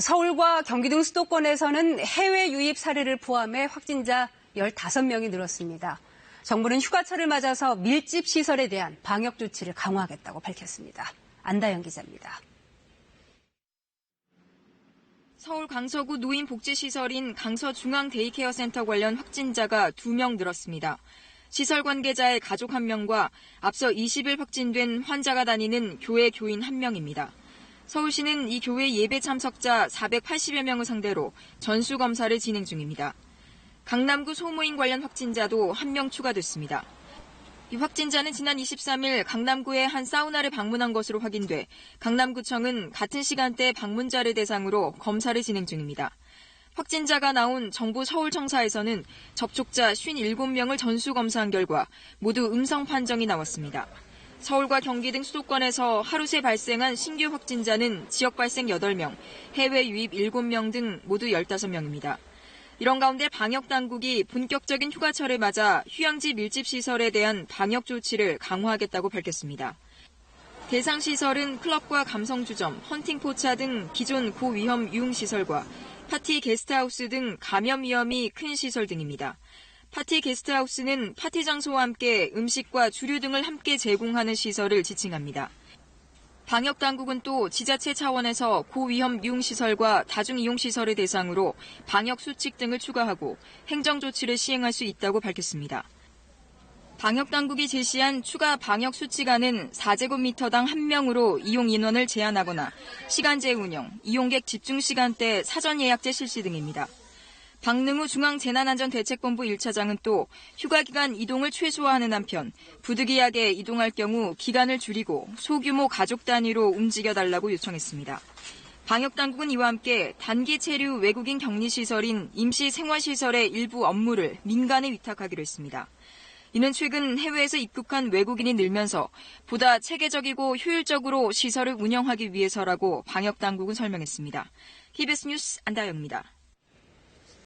서울과 경기 등 수도권에서는 해외 유입 사례를 포함해 확진자 15명이 늘었습니다. 정부는 휴가철을 맞아서 밀집 시설에 대한 방역 조치를 강화하겠다고 밝혔습니다. 안다영 기자입니다. 서울 강서구 노인복지시설인 강서중앙데이케어센터 관련 확진자가 2명 늘었습니다. 시설 관계자의 가족 1명과 앞서 20일 확진된 환자가 다니는 교회 교인 1명입니다. 서울시는 이 교회 예배 참석자 480여 명을 상대로 전수 검사를 진행 중입니다. 강남구 소모임 관련 확진자도 1명 추가됐습니다. 이 확진자는 지난 23일 강남구의 한 사우나를 방문한 것으로 확인돼 강남구청은 같은 시간대 방문자를 대상으로 검사를 진행 중입니다. 확진자가 나온 정부 서울청사에서는 접촉자 57명을 전수검사한 결과 모두 음성 판정이 나왔습니다. 서울과 경기 등 수도권에서 하루 새 발생한 신규 확진자는 지역 발생 8명, 해외 유입 7명 등 모두 15명입니다. 이런 가운데 방역 당국이 본격적인 휴가철을 맞아 휴양지 밀집 시설에 대한 방역 조치를 강화하겠다고 밝혔습니다. 대상 시설은 클럽과 감성주점, 헌팅포차 등 기존 고위험 유흥시설과 파티 게스트하우스 등 감염 위험이 큰 시설 등입니다. 파티 게스트하우스는 파티 장소와 함께 음식과 주류 등을 함께 제공하는 시설을 지칭합니다. 방역 당국은 또 지자체 차원에서 고위험 유흥시설과 다중이용시설을 대상으로 방역 수칙 등을 추가하고 행정 조치를 시행할 수 있다고 밝혔습니다. 방역 당국이 제시한 추가 방역 수칙안은 4제곱미터당 1명으로 이용 인원을 제한하거나 시간제 운영, 이용객 집중 시간대 사전 예약제 실시 등입니다. 박능우 중앙재난안전대책본부 1차장은 또 휴가 기간 이동을 최소화하는 한편 부득이하게 이동할 경우 기간을 줄이고 소규모 가족 단위로 움직여 달라고 요청했습니다. 방역당국은 이와 함께 단기 체류 외국인 격리시설인 임시생활시설의 일부 업무를 민간에 위탁하기로 했습니다. 이는 최근 해외에서 입국한 외국인이 늘면서 보다 체계적이고 효율적으로 시설을 운영하기 위해서라고 방역당국은 설명했습니다. KBS 뉴스 안다영입니다.